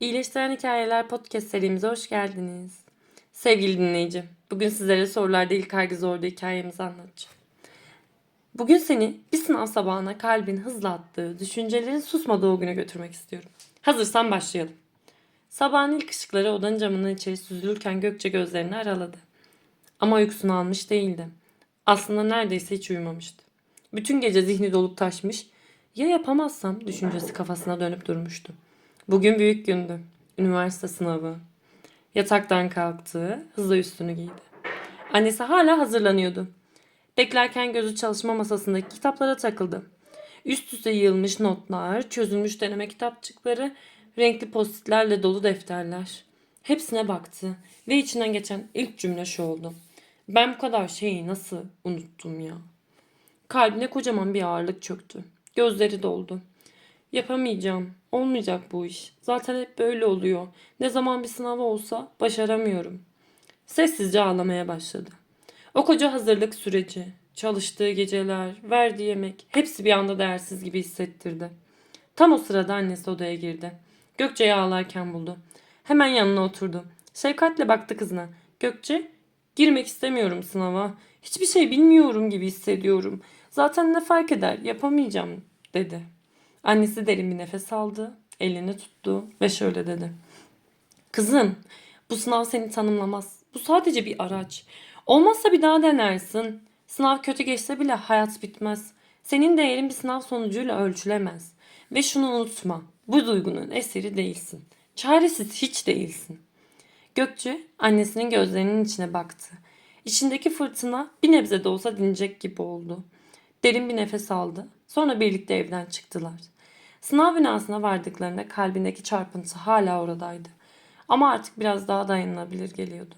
İyileştiren Hikayeler podcast serimize hoş geldiniz. Sevgili dinleyici, bugün sizlere sorular değil kaygı zorlu hikayemizi anlatacağım. Bugün seni bir sınav sabahına kalbin hızla attığı, düşüncelerin susmadığı o güne götürmek istiyorum. Hazırsan başlayalım. Sabahın ilk ışıkları odanın camından içeri süzülürken Gökçe gözlerini araladı. Ama uykusunu almış değildi. Aslında neredeyse hiç uyumamıştı. Bütün gece zihni dolup taşmış, ya yapamazsam düşüncesi kafasına dönüp durmuştu. Bugün büyük gündü. Üniversite sınavı. Yataktan kalktı, hızla üstünü giydi. Annesi hala hazırlanıyordu. Beklerken gözü çalışma masasındaki kitaplara takıldı. Üst üste yığılmış notlar, çözülmüş deneme kitapçıkları, renkli postitlerle dolu defterler. Hepsine baktı ve içinden geçen ilk cümle şu oldu. Ben bu kadar şeyi nasıl unuttum ya? Kalbine kocaman bir ağırlık çöktü. Gözleri doldu. Yapamayacağım. Olmayacak bu iş. Zaten hep böyle oluyor. Ne zaman bir sınav olsa başaramıyorum. Sessizce ağlamaya başladı. O koca hazırlık süreci, çalıştığı geceler, verdiği yemek hepsi bir anda değersiz gibi hissettirdi. Tam o sırada annesi odaya girdi. Gökçe'yi ağlarken buldu. Hemen yanına oturdu. Şefkatle baktı kızına. Gökçe, girmek istemiyorum sınava. Hiçbir şey bilmiyorum gibi hissediyorum. Zaten ne fark eder, yapamayacağım dedi. Annesi derin bir nefes aldı, elini tuttu ve şöyle dedi. Kızım, bu sınav seni tanımlamaz. Bu sadece bir araç. Olmazsa bir daha denersin. Sınav kötü geçse bile hayat bitmez. Senin değerin bir sınav sonucuyla ölçülemez. Ve şunu unutma. Bu duygunun esiri değilsin. Çaresiz hiç değilsin. Gökçe annesinin gözlerinin içine baktı. İçindeki fırtına bir nebze de olsa dinecek gibi oldu. Derin bir nefes aldı. Sonra birlikte evden çıktılar. Sınav binasına vardıklarında kalbindeki çarpıntı hala oradaydı. Ama artık biraz daha dayanılabilir geliyordu.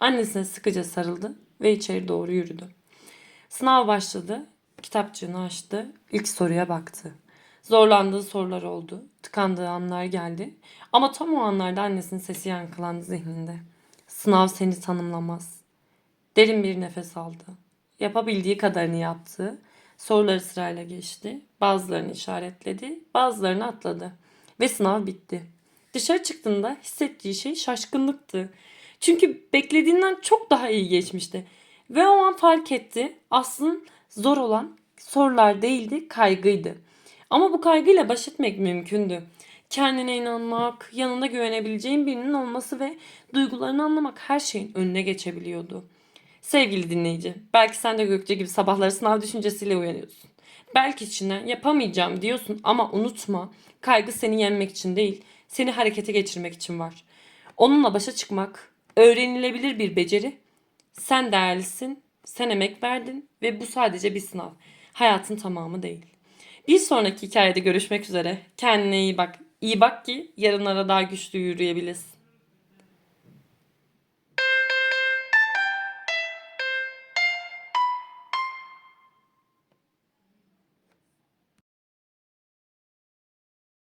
Annesine sıkıca sarıldı ve içeri doğru yürüdü. Sınav başladı. Kitapçığını açtı. İlk soruya baktı. Zorlandığı sorular oldu. Tıkandığı anlar geldi. Ama tam o anlarda annesinin sesi yankılandı zihninde. Sınav seni tanımlamaz. Derin bir nefes aldı. Yapabildiği kadarını yaptı. Soruları sırayla geçti. Bazılarını işaretledi, bazılarını atladı. Ve sınav bitti. Dışarı çıktığında hissettiği şey şaşkınlıktı. Çünkü beklediğinden çok daha iyi geçmişti. Ve o an fark etti. Aslında zor olan sorular değildi, kaygıydı. Ama bu kaygıyla baş etmek mümkündü. Kendine inanmak, yanında güvenebileceğin birinin olması ve duygularını anlamak her şeyin önüne geçebiliyordu. Sevgili dinleyici, belki sen de Gökçe gibi sabahları sınav düşüncesiyle uyanıyorsun. Belki içinden yapamayacağım diyorsun ama unutma, kaygı seni yenmek için değil, seni harekete geçirmek için var. Onunla başa çıkmak öğrenilebilir bir beceri. Sen değerlisin, sen emek verdin ve bu sadece bir sınav. Hayatın tamamı değil. Bir sonraki hikayede görüşmek üzere. Kendine iyi bak. İyi bak ki yarınlara daha güçlü yürüyebilesin.